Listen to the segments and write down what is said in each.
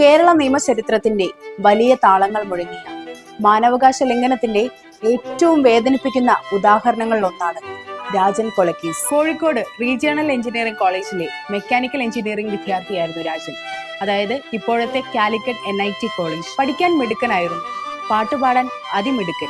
കേരള നിയമചരിത്രത്തിന്റെ വലിയ താളങ്ങൾ മുഴങ്ങിയ മാനവകാശ ലംഘനത്തിന്റെ ഏറ്റവും വേദനിപ്പിക്കുന്ന ഉദാഹരണങ്ങളിൽ ഒന്നാണ് രാജൻ കൊലക്കേസ്. കോഴിക്കോട് റീജിയണൽ എഞ്ചിനീയറിംഗ് കോളേജിലെ മെക്കാനിക്കൽ എഞ്ചിനീയറിംഗ് വിദ്യാർത്ഥിയായിരുന്നു രാജൻ. അതായത് ഇപ്പോഴത്തെ Calicut N I T college. പഠിക്കാൻ മിടുക്കനായിരുന്നു. പാട്ടുപാടാൻ അതിമിടുക്കൻ.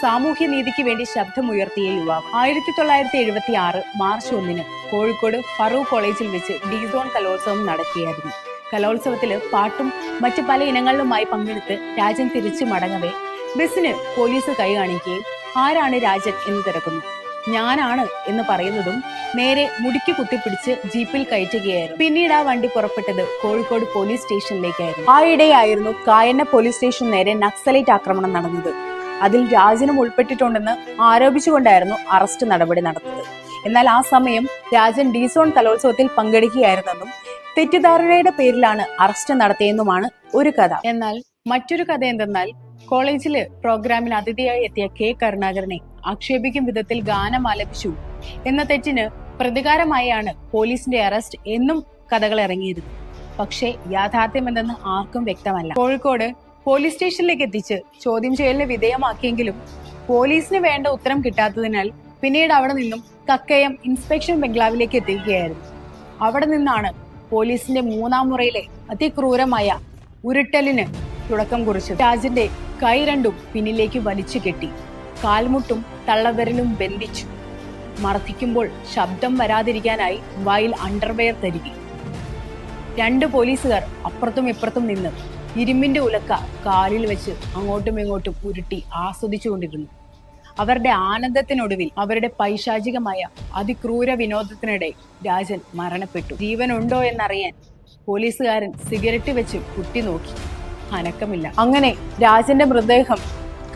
സാമൂഹ്യ നീതിക്ക് വേണ്ടി ശബ്ദമുയർത്തിയ യുവാവ്. ആയിരത്തി തൊള്ളായിരത്തി എഴുപത്തി ആറ് മാർച്ച് ഒന്നിന് കോഴിക്കോട് ഫറൂഖ് കോളേജിൽ വെച്ച് ഡിസോൺ കലോത്സവം നടക്കുകയായിരുന്നു കലോത്സവത്തിൽ പാട്ടും മറ്റ് പല ഇനങ്ങളിലുമായി പങ്കെടുത്ത് രാജൻ തിരിച്ചു മടങ്ങവേ. ബസ്സിന് പോലീസ് കൈ കാണിക്കുകയും ആരാണ് രാജൻ എന്ന് തിരക്കുന്നു. ഞാനാണ് എന്ന് പറയുന്നതും നേരെ മുടിക്ക് കുത്തിപ്പിടിച്ച് ജീപ്പിൽ കയറ്റുകയായിരുന്നു. പിന്നീട് ആ വണ്ടി പുറപ്പെട്ടത് കോഴിക്കോട് പോലീസ് സ്റ്റേഷനിലേക്കായിരുന്നു. ആ ഇടെയായിരുന്നു കായന്ന പോലീസ് സ്റ്റേഷൻ നേരെ നക്സലൈറ്റ് ആക്രമണം നടന്നത്. അതിൽ രാജനും ഉൾപ്പെട്ടിട്ടുണ്ടെന്ന് ആരോപിച്ചുകൊണ്ടായിരുന്നു അറസ്റ്റ് നടപടി നടന്നത്. എന്നാൽ ആ സമയം രാജൻ ഡിസോൺ കലോത്സവത്തിൽ പങ്കെടുക്കുകയായിരുന്നെന്നും തെറ്റിദ്ധാരണയുടെ പേരിലാണ് അറസ്റ്റ് നടത്തിയെന്നുമാണ് ഒരു കഥ. എന്നാൽ മറ്റൊരു കഥ എന്തെന്നാൽ കോളേജിൽ പ്രോഗ്രാമിൽ അതിഥിയായി എത്തിയ കെ കരുണാകരനെ ആക്ഷേപിക്കും വിധത്തിൽ ഗാനം ആലപിച്ചു. എന്ന തെറ്റിന് പ്രതികാരമായാണ് പോലീസിന്റെ അറസ്റ്റ് എന്നും കഥകൾ ഇറങ്ങിയിരുന്നു പക്ഷേ യാഥാർത്ഥ്യം എന്തെന്ന് ആർക്കും വ്യക്തമല്ല. കോഴിക്കോട് പോലീസ് സ്റ്റേഷനിലേക്ക് എത്തിച്ച് ചോദ്യം ചെയ്യലിന് വിധേയമാക്കിയെങ്കിലും പോലീസിന് വേണ്ട ഉത്തരം കിട്ടാത്തതിനാൽ പിന്നീട് അവിടെ നിന്നും കക്കയം ഇൻസ്പെക്ഷൻ ബംഗ്ലാവിലേക്ക് എത്തിക്കുകയായിരുന്നു. അവിടെ നിന്നാണ് പോലീസിന്റെ മൂന്നാം മുറയിലെ അതിക്രൂരമായ ഉരുട്ടലിന് തുടക്കം കുറിച്ചു രാജിന്റെ കൈ രണ്ടും പിന്നിലേക്ക് വലിച്ചു കെട്ടി. കാൽമുട്ടും തള്ളവിരലും ബന്ധിച്ചു. മർദ്ദിക്കുമ്പോൾ ശബ്ദം വരാതിരിക്കാനായി വായിൽ അണ്ടർവെയർ തരുകി. രണ്ട് പോലീസുകാർ അപ്പുറത്തും ഇപ്പുറത്തും നിന്ന് ഇരുമ്പിന്റെ ഉലക്ക കാലിൽ വെച്ച് അങ്ങോട്ടും ഇങ്ങോട്ടും ഉരുട്ടി ആസ്വദിച്ചുകൊണ്ടിരുന്നു. അവരുടെ ആനന്ദത്തിനൊടുവിൽ അവരുടെ പൈശാചികമായ അതിക്രൂര വിനോദത്തിനിടെ രാജൻ മരണപ്പെട്ടു. ജീവനുണ്ടോ എന്നറിയാൻ പോലീസുകാരൻ സിഗരറ്റ് വെച്ച് കുട്ടി നോക്കി. അനക്കമില്ല. അങ്ങനെ രാജന്റെ മൃതദേഹം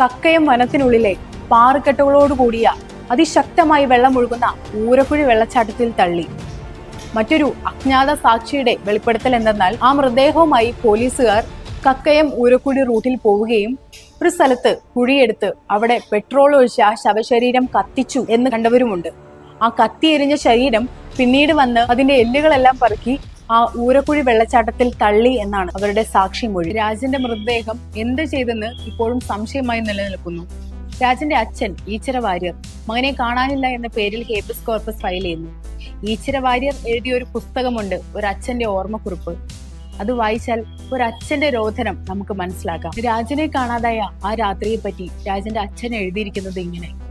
കക്കയം വനത്തിനുള്ളിലെ പാറക്കെട്ടുകളോട് കൂടിയ അതിശക്തമായി വെള്ളം ഒഴുകുന്ന ഊരക്കുഴി വെള്ളച്ചാട്ടത്തിൽ തള്ളി. മറ്റൊരു അജ്ഞാത സാക്ഷിയുടെ വെളിപ്പെടുത്തൽ എന്തെന്നാൽ ആ മൃതദേഹവുമായി പോലീസുകാർ കക്കയം ഊരക്കുടി റൂട്ടിൽ പോവുകയും ഒരു സ്ഥലത്ത് കുഴിയെടുത്ത് അവിടെ പെട്രോൾ ഒഴിച്ച് ആ ശവശരീരം കത്തിച്ചു എന്ന് കണ്ടവരുമുണ്ട്. ആ കത്തിയെരിഞ്ഞ ശരീരം പിന്നീട് വന്ന് അതിന്റെ എല്ലുകളെല്ലാം പറക്കി ആ ഊരക്കുഴി വെള്ളച്ചാട്ടത്തിൽ തള്ളി എന്നാണ് അവരുടെ സാക്ഷിമൊഴി രാജന്റെ മൃതദേഹം എന്ത് ചെയ്തെന്ന് ഇപ്പോഴും സംശയമായി നിലനിൽക്കുന്നു. രാജന്റെ അച്ഛൻ ഈച്ചര വാര്യർ. മകനെ കാണാനില്ല എന്ന പേരിൽ ഹേബിസ് കോർപ്പസ് ഫയൽ ചെയ്യുന്നു. ഈച്ചര വാര്യർ എഴുതിയ ഒരു പുസ്തകമുണ്ട് ഒരു അച്ഛന്റെ ഓർമ്മക്കുറിപ്പ്. അത് വായിച്ചാൽ ഒരു അച്ഛന്റെ രോധനം നമുക്ക് മനസ്സിലാക്കാം. രാജനെ കാണാതായ ആ രാത്രിയെ പറ്റി രാജന്റെ അച്ഛൻ എഴുതിയിരിക്കുന്നത് ഇങ്ങനെ.